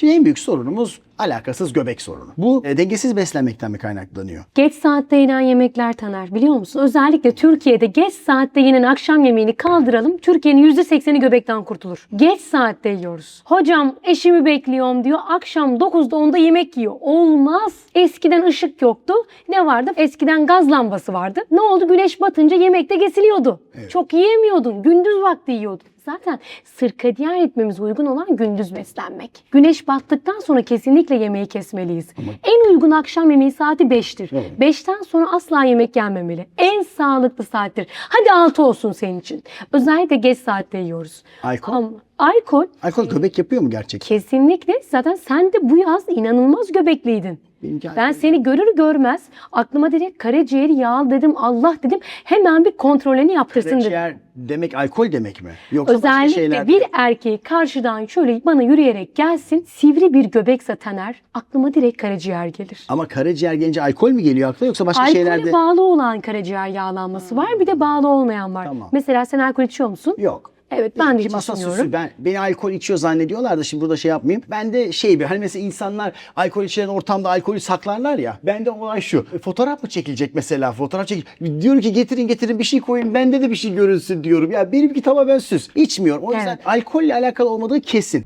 Şimdi en büyük sorunumuz alakasız göbek sorunu. Bu e, dengesiz beslenmekten mi kaynaklanıyor? Geç saatte yenen yemekler Taner biliyor musun? Özellikle Türkiye'de geç saatte yenen akşam yemeğini kaldıralım. Türkiye'nin %80'i göbekten kurtulur. Geç saatte yiyoruz. Hocam eşimi bekliyorum diyor. Akşam 9'da 10'da yemek yiyor. Olmaz. Eskiden ışık yoktu. Ne vardı? Eskiden gaz lambası vardı. Ne oldu? Güneş batınca yemekte kesiliyordu. Çok yiyemiyordun. Gündüz vakti yiyordun. Zaten sirkadiyen ritmimize uygun olan gündüz beslenmek. Güneş battıktan sonra kesinlikle yemeği kesmeliyiz. En uygun akşam yemeği saati 5'tir. Evet. 5'ten sonra asla yemek yenmemeli. En sağlıklı saattir. Hadi 6 olsun senin için. Özellikle geç saatte yiyoruz. Alkol? Ama alkol Alkol göbek yapıyor mu gerçekten? kesinlikle zaten sen de bu yaz inanılmaz göbekliydin. Benimki Ben seni görür görmez aklıma direkt karaciğeri yağ dedim Allah dedim hemen bir kontrolünü yaptırsın dedim. Karaciğer demek alkol demek mi? Yoksa başka Özellikle şeyler bir erkeği karşıdan şöyle bana yürüyerek gelsin sivri bir göbekse Taner aklıma direkt karaciğer gelir. Ama karaciğer gelince alkol mü geliyor akla yoksa başka Alkole şeylerde? bağlı olan karaciğer yağlanması var bir de bağlı olmayan var. Tamam. Mesela sen alkol içiyor musun? Yok. Evet ben de hiç masa içmiyorum. Ben, beni alkol içiyor zannediyorlar da şimdi burada şey yapmayayım. Ben de şey bir hani mesela insanlar alkol içilen ortamda alkolü saklarlar ya. Bende olay şu. E, Fotoğraf mı çekilecek mesela? Fotoğraf çekil. Diyorum ki getirin getirin bir şey koyun. Bende de bir şey görünsün diyorum. Ya benimki tamamen süs. İçmiyorum. O yüzden Evet. alkolle alakalı olmadığı kesin.